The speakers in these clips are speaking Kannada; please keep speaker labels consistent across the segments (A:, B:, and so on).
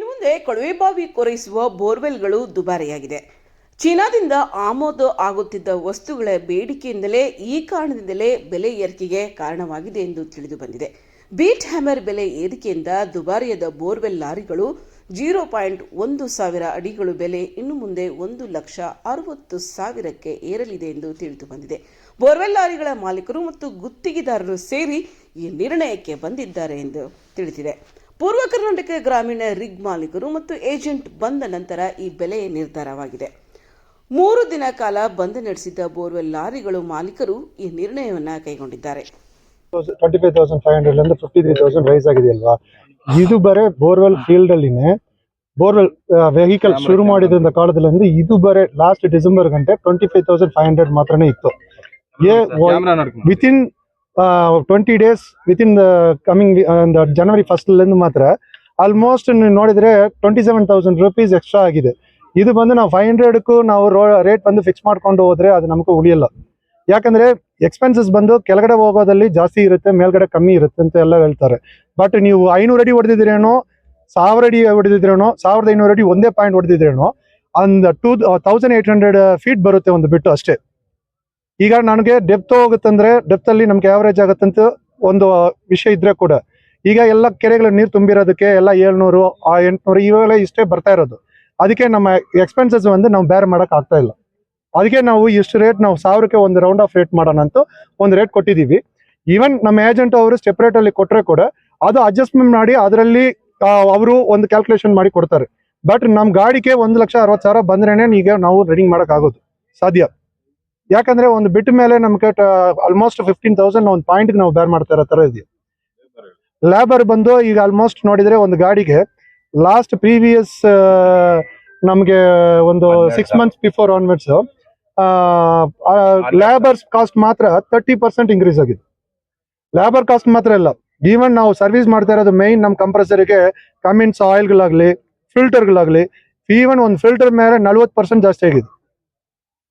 A: ಇನ್ನು ಮುಂದೆ ಕೊಳವೆಬಾವಿ ಕೊರೈಸುವ ಬೋರ್ವೆಲ್ಗಳು ದುಬಾರಿಯಾಗಿದೆ. ಚೀನಾದಿಂದ ಆಮೋದು ಆಗುತ್ತಿದ್ದ ವಸ್ತುಗಳ ಬೇಡಿಕೆಯಿಂದಲೇ ಈ ಕಾರಣದಿಂದಲೇ ಬೆಲೆ ಏರಿಕೆಗೆ ಕಾರಣವಾಗಿದೆ ಎಂದು ತಿಳಿದು ಬಂದಿದೆ. ಬೀಟ್ ಹ್ಯಾಮರ್ ಬೆಲೆ ಏರಿಕೆಯಿಂದ ದುಬಾರಿಯಾದ ಬೋರ್ವೆಲ್ ಲಾರಿಗಳು ಜೀರೋ ಪಾಯಿಂಟ್ ಒಂದು ಸಾವಿರ ಅಡಿಗಳು ಬೆಲೆ ಇನ್ನು ಮುಂದೆ ಒಂದು ಲಕ್ಷ ಅರವತ್ತು ಸಾವಿರಕ್ಕೆ ಏರಲಿದೆ ಎಂದು ತಿಳಿದು ಬಂದಿದೆ. ಬೋರ್ವೆಲ್ ಲಾರಿಗಳ ಮಾಲೀಕರು ಮತ್ತು ಗುತ್ತಿಗೆದಾರರು ಸೇರಿ ಈ ನಿರ್ಣಯಕ್ಕೆ ಬಂದಿದ್ದಾರೆ ಎಂದು ತಿಳಿದಿದೆ. ಪೂರ್ವ ಕರ್ನಾಟಕ ಗ್ರಾಮೀಣ ರಿಗ್ ಮಾಲೀಕರು ಮತ್ತು ಏಜೆಂಟ್ ಬಂದ ನಂತರ ಈ ಬೆಲೆ ನಿರ್ಧಾರವಾಗಿದೆ. ಮೂರು ದಿನ ಕಾಲ ಬಂದ್ ನಡೆಸಿದ್ದ ಬೋರ್ವೆಲ್ ಲಾರಿಗಳು ಮಾಲೀಕರು ಈ ನಿರ್ಣಯವನ್ನು ಕೈಗೊಂಡಿದ್ದಾರೆ.
B: Twenty five thousand five hundred ಅಂದ್ರೆ ಫಿಫ್ಟಿ ತ್ರೀ ತೌಸಂಡ್ ರೈಸ್ ಆಗಿದೆಯಲ್ವಾ? ಇದು ಬರೇ ಬೋರ್ವೆಲ್ ಫೀಲ್ಡ್ ಅಲ್ಲಿನೇ ಬೋರ್ವೆಲ್ ವೆಹಿಕಲ್ ಶುರು ಮಾಡಿದ್ರಿಂದ ಕಾಲದಲ್ಲಿ ಇದು ಬರೇ ಲಾಸ್ಟ್ ಡಿಸೆಂಬರ್ ಗಂಟೆ twenty five thousand five hundred ಮಾತ್ರನೇ ಇತ್ತು. Within twenty days with in coming January first ಮಾತ್ರ. ಆಲ್ಮೋಸ್ಟ್ ನೀವು ನೋಡಿದ್ರೆ twenty seven thousand rupees extra ಆಗಿದೆ. ಇದು ಬಂದು ನಾವು ಫೈವ್ ಹಂಡ್ರೆಡ್ಗೂ ನಾವು ರೇಟ್ ಬಂದು ಫಿಕ್ಸ್ ಮಾಡ್ಕೊಂಡು ಹೋದ್ರೆ ಅದು ನಮಗೂ ಉಳಿಯಲ್ಲ. ಯಾಕಂದ್ರೆ ಎಕ್ಸ್ಪೆನ್ಸಸ್ ಬಂದು ಕೆಳಗಡೆ ಹೋಗೋದಲ್ಲಿ ಜಾಸ್ತಿ ಇರುತ್ತೆ, ಮೇಲ್ಗಡೆ ಕಮ್ಮಿ ಇರುತ್ತೆ ಅಂತ ಎಲ್ಲ ಹೇಳ್ತಾರೆ. ಬಟ್ ನೀವು ಐನೂರು ಅಡಿ ಹೊಡೆದಿದ್ರೇನೋ, ಸಾವಿರ ಅಡಿ ಹೊಡೆದಿದ್ರೇನೋ, ಸಾವಿರದ ಐನೂರು ಅಡಿ ಒಂದೇ ಪಾಯಿಂಟ್ ಹೊಡೆದಿದ್ರೇನೋ ಒಂದು two thousand eight hundred feet ಬರುತ್ತೆ ಒಂದು ಬಿಟ್ಟು ಅಷ್ಟೇ. ಈಗ ನನಗೆ ಡೆಪ್ತ್ ಹೋಗುತ್ತಂದ್ರೆ ಡೆಪ್ತ್ ಅಲ್ಲಿ ನಮ್ಗೆ ಆವರೇಜ್ ಆಗುತ್ತಂತ ಒಂದು ವಿಷಯ ಇದ್ರೆ ಕೂಡ. ಈಗ ಎಲ್ಲ ಕೆರೆಗಳ ನೀರು ತುಂಬಿರೋದಕ್ಕೆ ಎಲ್ಲ ಏಳ್ನೂರು, ಆ ಎಂಟ್ನೂರು ಇವೆಲ್ಲ ಇಷ್ಟೇ ಬರ್ತಾ ಇರೋದು. ಅದಕ್ಕೆ ನಮ್ಮ ಎಕ್ಸ್ಪೆನ್ಸಸ್ ಒಂದು ನಾವು ಬೇರೆ ಮಾಡಕ್ ಆಗ್ತಾ ಇಲ್ಲ. ಅದಕ್ಕೆ ನಾವು ಇಷ್ಟು ರೇಟ್ ನಾವು ಸಾವಿರಕ್ಕೆ ಒಂದು ರೌಂಡ್ ಆಫ್ ರೇಟ್ ಮಾಡೋಣ ಅಂತ ಒಂದು ರೇಟ್ ಕೊಟ್ಟಿದ್ದೀವಿ. ಈವನ್ ನಮ್ಮ ಏಜೆಂಟ್ ಅವರು ಸೆಪರೇಟ್ ಅಲ್ಲಿ ಕೊಟ್ರೆ ಕೂಡ ಅದು ಅಡ್ಜಸ್ಟ್ಮೆಂಟ್ ಮಾಡಿ ಅದರಲ್ಲಿ ಅವರು ಒಂದು ಕ್ಯಾಲ್ಕುಲೇಷನ್ ಮಾಡಿ ಕೊಡ್ತಾರೆ. ಬಟ್ ನಮ್ಮ ಗಾಡಿಗೆ ಒಂದು ಲಕ್ಷ ಅರವತ್ತು ಸಾವಿರ ಬಂದ್ರೇನೆ ಈಗ ನಾವು ರೆಡಿಂಗ್ ಮಾಡೋಕ್ಕಾಗೋದು ಸಾಧ್ಯ. ಯಾಕಂದ್ರೆ ಒಂದು ಬಿಟ್ಟ ಮೇಲೆ ನಮ್ಗೆ ಆಲ್ಮೋಸ್ಟ್ ಫಿಫ್ಟೀನ್ ತೌಸಂಡ್ ಒಂದು ಪಾಯಿಂಟ್ ನಾವು ಬೇರ್ ಮಾಡ್ತಾ ಇರೋ ತರ ಇದೆಯಾ ಲೇಬರ್ ಬಂದು ಈಗ ಆಲ್ಮೋಸ್ಟ್ ನೋಡಿದ್ರೆ ಒಂದು ಗಾಡಿಗೆ ಲಾಸ್ಟ್ ಪ್ರೀವಿಯಸ್ ನಮಗೆ ಒಂದು six. Months before onwards labours cost ಮಾತ್ರ ತರ್ಟಿ ಪರ್ಸೆಂಟ್ ಇನ್ಕ್ರೀಸ್ ಆಗಿದೆ. ಲೇಬರ್ ಕಾಸ್ಟ್ ಮಾತ್ರ ಇಲ್ಲ. ಈವನ್ ನಾವು ಸರ್ವಿಸ್ ಮಾಡ್ತಾ ಇರೋದು ಮೈನ್ ನಮ್ಮ ಕಂಪ್ರೆಸರ್ಗೆ ಕಮಿನ್ಸ್ ಆಯಿಲ್ಗಳಾಗಲಿ ಫಿಲ್ಟರ್ಗಳಾಗಲಿ ಈವನ್ ಒಂದು ಫಿಲ್ಟರ್ ಮೇಲೆ ನಲ್ವತ್ತು ಪರ್ಸೆಂಟ್ ಜಾಸ್ತಿ ಆಗಿದೆ.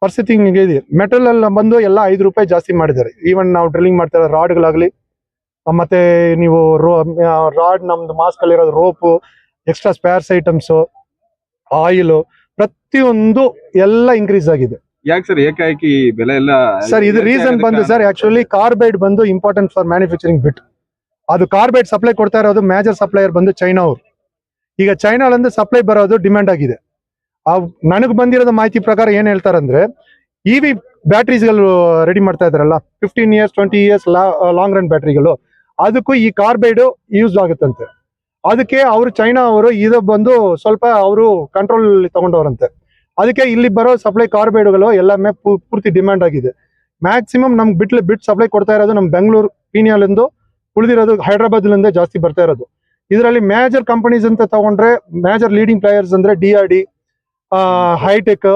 B: ಪರಿಸ್ಥಿತಿ ಹಿಂಗೆ ಇದೆ. ಮೆಟಲ್ ಅಲ್ಲಿ ಬಂದು ಎಲ್ಲ ಐದು ರೂಪಾಯಿ ಜಾಸ್ತಿ ಮಾಡಿದ್ದಾರೆ. ಈವನ್ ನಾವು ಡ್ರಿಲ್ಲಿಂಗ್ ಮಾಡ್ತಾ ಇರೋ ರಾಡ್ಗಳಾಗ್ಲಿ ಮತ್ತೆ ನೀವು ರೋ ರಾಡ್ ನಮ್ದು mask ಅಲ್ಲಿರೋದು rope extra spares items oil ಪ್ರತಿಯೊಂದು ಎಲ್ಲ ಇನ್ಕ್ರೀಸ್ ಆಗಿದೆ.
C: ಯಾಕೆ ಸರ್? ಏಕಾಏಕಿ ಬೆಲೆ ಎಲ್ಲ
B: ಸರ್ ಇದು ರೀಸನ್ ಬಂದು ಸರ್ ಆಕ್ಚುಲಿ ಕಾರ್ಬೈಡ್ ಬಂದು ಇಂಪಾರ್ಟೆಂಟ್ ಫಾರ್ ಮ್ಯಾನುಫ್ಯಾಕ್ಚರಿಂಗ್ ಬಿಟ್ ಅದು ಕಾರ್ಬೈಡ್ ಸಪ್ಲೈ ಕೊಡ್ತಾ ಇರೋದು ಮೇಜರ್ ಸಪ್ಲೈಯರ್ ಬಂದು ಚೈನಾ ಅವರು. ಈಗ ಚೈನಾಲಂದು ಸಪ್ಲೈ ಬರೋದು ಡಿಮ್ಯಾಂಡ್ ಆಗಿದೆ. ನನಗೆ ಬಂದಿರೋದ ಮಾಹಿತಿ ಪ್ರಕಾರ ಏನ್ ಹೇಳ್ತಾರಂದ್ರೆ ಇ ವಿ ಬ್ಯಾಟ್ರೀಸ್ಗಳು ರೆಡಿ ಮಾಡ್ತಾ ಇದಾರಲ್ಲ fifteen years twenty years long run ಬ್ಯಾಟ್ರಿಗಳು ಅದಕ್ಕೂ ಈ ಕಾರ್ಬೈಡ್ ಯೂಸ್ ಆಗುತ್ತಂತೆ. ಅದಕ್ಕೆ ಅವರು ಚೈನಾ ಅವರು ಇದು ಬಂದು ಸ್ವಲ್ಪ ಅವರು ಕಂಟ್ರೋಲ್ ತಗೊಂಡವ್ರಂತೆ. ಅದಕ್ಕೆ ಇಲ್ಲಿ ಬರೋ ಸಪ್ಲೈ ಕಾರ್ಬೈಡ್ಗಳು ಎಲ್ಲಾமே ಪೂ- ಪೂರ್ತಿ ಡಿಮ್ಯಾಂಡ್ ಆಗಿದೆ. ಮ್ಯಾಕ್ಸಿಮಮ್ ನಮ್ಗೆ ಬಿಟ್ಲು ಬಿಟ್ಟು ಸಪ್ಲೈ ಕೊಡ್ತಾ ಇರೋದು ನಮ್ಮ ಬೆಂಗಳೂರು ಪೀನಿಯಲ್ಲಿಂದು ಉಳಿದಿರೋದು ಹೈದ್ರಾಬಾದ್ಲಿಂದ ಜಾಸ್ತಿ ಬರ್ತಾ ಇರೋದು. ಇದರಲ್ಲಿ ಮೇಜರ್ ಕಂಪನೀಸ್ ಅಂತ ತಗೊಂಡ್ರೆ ಮೇಜರ್ ಲೀಡಿಂಗ್ ಪ್ಲೇಯರ್ಸ್ ಅಂದ್ರೆ D R D hitech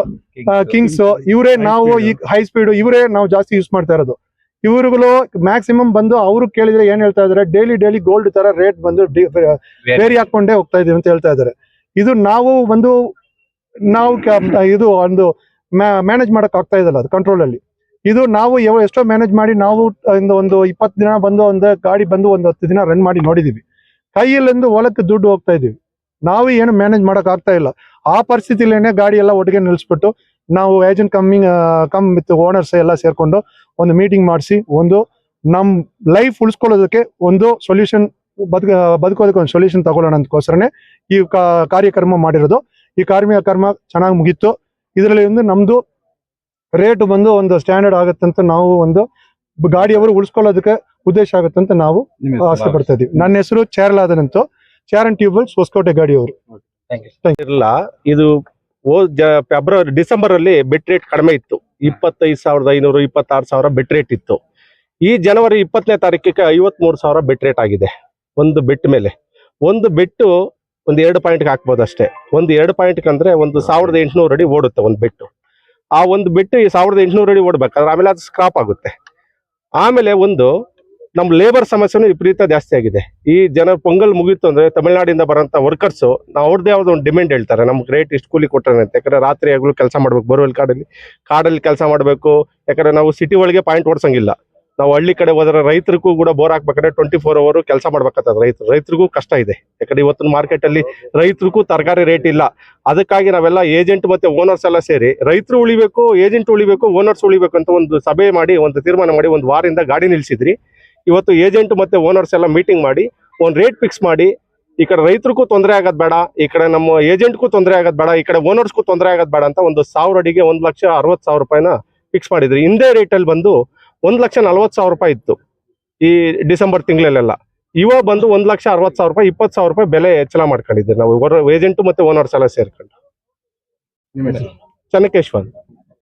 B: kings ಇವರೇ ನಾವು ಈ ಹೈ ಸ್ಪೀಡ್ ಇವರೇ ನಾವು ಜಾಸ್ತಿ ಯೂಸ್ ಮಾಡ್ತಾ ಇರೋದು. ಇವ್ರುಗಳು ಮ್ಯಾಕ್ಸಿಮಮ್ ಬಂದು ಅವರು ಕೇಳಿದ್ರೆ ಏನ್ ಹೇಳ್ತಾ ಇದಾರೆ? ಡೈಲಿ ಡೈಲಿ ಗೋಲ್ಡ್ ತರ ರೇಟ್ ಬಂದು ಬೇರೆ ಹಾಕೊಂಡೇ ಹೋಗ್ತಾ ಇದೀವಿ ಅಂತ ಹೇಳ್ತಾ ಇದಾರೆ. ಇದು ನಾವು ಒಂದು ನಾವು ಇದು ಒಂದು ಮ್ಯಾನೇಜ್ ಮಾಡಕ್ ಆಗ್ತಾ ಇದಲ್ಲ ಅದು ಕಂಟ್ರೋಲ್ ಅಲ್ಲಿ. ಇದು ನಾವು ಎಷ್ಟೋ ಮ್ಯಾನೇಜ್ ಮಾಡಿ ನಾವು ಒಂದು ಒಂದು ಇಪ್ಪತ್ತು ದಿನ ಬಂದು ಒಂದು ಗಾಡಿ ಬಂದು ಒಂದು ಹತ್ತು ದಿನ ರನ್ ಮಾಡಿ ನೋಡಿದೀವಿ. ಕೈಯಲ್ಲಿಂದು ಹೊಲಕ್ಕೆ ದುಡ್ಡು ಹೋಗ್ತಾ ಇದೀವಿ. ನಾವು ಏನು ಮ್ಯಾನೇಜ್ ಮಾಡಕ್ ಆಗ್ತಾ ಇಲ್ಲ. ಆ ಪರಿಸ್ಥಿತಿಲೇನೆ ಗಾಡಿ ಎಲ್ಲ ಒಟ್ಟಿಗೆ ನಿಲ್ಲಿಸ್ಬಿಟ್ಟು ನಾವು agent coming come with owners ಎಲ್ಲ ಸೇರ್ಕೊಂಡು ಒಂದು ಮೀಟಿಂಗ್ ಮಾಡಿಸಿ ಒಂದು ನಮ್ ಲೈಫ್ ಉಳಿಸ್ಕೊಳ್ಳೋದಕ್ಕೆ ಒಂದು ಸೊಲ್ಯೂಷನ್ ಬದುಕ ಬದುಕೋದಕ್ಕೆ ಒಂದು ಸೊಲ್ಯೂಷನ್ ತಗೊಳ್ಳೋಣ ಅಂತಕ್ಕೋಸ್ಕರನೇ ಈ ಕಾ- ಕಾರ್ಯಕ್ರಮ ಮಾಡಿರೋದು. ಈ ಕಾರ್ಮಿಕ ಕರ್ಮ ಚೆನ್ನಾಗಿ ಮುಗೀತು. ಇದರಲ್ಲಿ ಒಂದು ನಮ್ದು ರೇಟ್ ಬಂದು ಒಂದು ಸ್ಟ್ಯಾಂಡರ್ಡ್ ಆಗುತ್ತಂತ ನಾವು ಒಂದು ಗಾಡಿಯವರು ಉಳಿಸ್ಕೊಳ್ಳೋದಕ್ಕೆ ಉದ್ದೇಶ ಆಗುತ್ತಂತ ನಾವು ಆಸೆ ಪಡ್ತಾ ಇದೀವಿ. ನನ್ನ ಹೆಸರು ಚೇರ್ಲಾದನಂತು. ಚೇರ್ ಟ್ಯೂಬ್ವೆಲ್ಸ್ ಹೊಸಕೋಟೆ ಹೊಸಕೋಟೆ ಗಾಡಿಯವರು
D: ಇರಲ್ಲ ಇದು ಫೆಬ್ರವರಿ ಡಿಸೆಂಬರ್ ಅಲ್ಲಿ ಬೆಟ್ ರೇಟ್ ಕಡಿಮೆ ಇತ್ತು. ಇಪ್ಪತ್ತೈದು ಸಾವಿರದ ಐನೂರು ಇಪ್ಪತ್ತಾರು ಸಾವಿರ ಬೆಟ್ ರೇಟ್ ಇತ್ತು. ಈ ಜನವರಿ ಇಪ್ಪತ್ತನೇ ತಾರೀಕಿಗೆ ಐವತ್ಮೂರು ಸಾವಿರ ಬೆಟ್ ರೇಟ್ ಆಗಿದೆ ಒಂದು ಬೆಟ್ ಮೇಲೆ. ಒಂದು ಬೆಟ್ಟು ಒಂದು ಎರಡು ಪಾಯಿಂಟ್ಗೆ ಹಾಕ್ಬೋದು ಅಷ್ಟೇ ಒಂದು ಎರಡು ಪಾಯಿಂಟ್ಗೆ ಅಂದ್ರೆ ಒಂದು ಸಾವಿರದ ಎಂಟುನೂರು ಅಡಿ ಓಡುತ್ತೆ ಒಂದು ಬೆಟ್ಟು. ಆ ಒಂದು ಬೆಟ್ಟು ಈ ಸಾವಿರದ ಎಂಟುನೂರು ಅಡಿ ಓಡ್ಬೇಕಾದ್ರೆ ಆಮೇಲೆ ಅದು ಸ್ಕ್ರಾಪ್ ಆಗುತ್ತೆ. ಆಮೇಲೆ ಒಂದು ನಮ್ಮ ಲೇಬರ್ ಸಮಸ್ಯೆನೂ ವಿಪರೀತ ಜಾಸ್ತಿ ಆಗಿದೆ. ಈ ಜನ ಪೊಂಗಲ್ ಮುಗೀತು ಅಂದ್ರೆ ತಮಿಳ್ನಾಡಿಂದ ಬರೋಂಥ ವರ್ಕರ್ಸ್ ನಾವು ಅವ್ರದ್ದೇ ಯಾವ್ದೋ ಒಂದು ಡಿಮ್ಯಾಂಡ್ ಹೇಳ್ತಾರೆ. ನಮ್ಗೆ ರೇಟ್ ಇಷ್ಟು ಕೂಲಿ ಕೊಟ್ಟರೆ ಅಂತ. ಯಾಕಂದ್ರೆ ರಾತ್ರಿ ಆಗಲೂ ಕೆಲಸ ಮಾಡಬೇಕು, ಬೋರ್ವೆಲ್ ಕಾಡಲ್ಲಿ ಕಾಡಲ್ಲಿ ಕೆಲಸ ಮಾಡಬೇಕು. ಯಾಕಂದರೆ ನಾವು ಸಿಟಿ ಒಳಗೆ ಪಾಯಿಂಟ್ ಓಡಿಸಂಗಿಲ್ಲ. ನಾವು ಹಳ್ಳಿ ಕಡೆ ಹೋದ್ರೆ ರೈತರಿಗೂ ಕೂಡ ಬೋರ್ ಹಾಕ್ಬೇಕಾದ್ರೆ ಟ್ವೆಂಟಿ ಫೋರ್ ಅವರು ಕೆಲಸ ಮಾಡ್ಬೇಕಾಗ್ತದೆ. ರೈತರು ರೈತರಿಗೂ ಕಷ್ಟ ಇದೆ. ಯಾಕಂದ್ರೆ ಇವತ್ತಿನ ಮಾರ್ಕೆಟ್ ಅಲ್ಲಿ ರೈತರಿಗೂ ತರಕಾರಿ ರೇಟ್ ಇಲ್ಲ. ಅದಕ್ಕಾಗಿ ನಾವೆಲ್ಲ ಏಜೆಂಟ್ ಮತ್ತೆ ಓನರ್ಸ್ ಎಲ್ಲ ಸೇರಿ ರೈತರು ಉಳಿಬೇಕು ಏಜೆಂಟ್ ಉಳಿಬೇಕು ಓನರ್ಸ್ ಉಳಿಬೇಕು ಅಂತ ಒಂದು ಸಭೆ ಮಾಡಿ, ಒಂದು ತೀರ್ಮಾನ ಮಾಡಿ ಒಂದು ವಾರದಿಂದ ಗಾಡಿ ನಿಲ್ಸಿದ್ರಿ. ಇವತ್ತು ಏಜೆಂಟ್ ಮತ್ತೆ ಓನರ್ಸ್ ಎಲ್ಲ ಮೀಟಿಂಗ್ ಮಾಡಿ ಒಂದು ರೇಟ್ ಫಿಕ್ಸ್ ಮಾಡಿ ಈ ಕಡೆ ರೈತರಿಗೂ ತೊಂದರೆ ಆಗೋದು ಬೇಡ ಈ ಕಡೆ ನಮ್ಮ ಏಜೆಂಟ್ಗೂ ತೊಂದರೆ ಆಗೋದು ಬೇಡ ಈ ಕಡೆ ಓನರ್ಸ್ಗೂ ತೊಂದರೆ ಆಗೋದು ಬೇಡ ಅಂತ ಒಂದು ಸಾವಿರ ಅಡಿಗೆ ಒಂದು ಲಕ್ಷ ಅರವತ್ತು ಸಾವಿರ ರೂಪಾಯಿನ ಫಿಕ್ಸ್ ಮಾಡಿದ್ರಿ. ಹಿಂದೆ ರೇಟಲ್ಲಿ ಬಂದು ಒಂದು ಲಕ್ಷ ನಲ್ವತ್ತು ಸಾವಿರ ರೂಪಾಯಿ ಇತ್ತು ಈ ಡಿಸೆಂಬರ್ ತಿಂಗಳಲ್ಲೆಲ್ಲ. ಇವಾಗ ಬಂದು ಒಂದು ಲಕ್ಷ ಅರವತ್ತು ಸಾವಿರ ರೂಪಾಯಿ ಇಪ್ಪತ್ತು ಸಾವಿರ ರೂಪಾಯಿ ಬೆಲೆ ಹೆಚ್ಚಳ ಮಾಡ್ಕೊಂಡಿದ್ದೀವಿ ನಾವು. ಏಜೆಂಟು ಮತ್ತೆ ಓನರ್ಸ್ ಎಲ್ಲ ಸೇರ್ಕೊಂಡು. ಚನ್ನಕೇಶ್ವರ್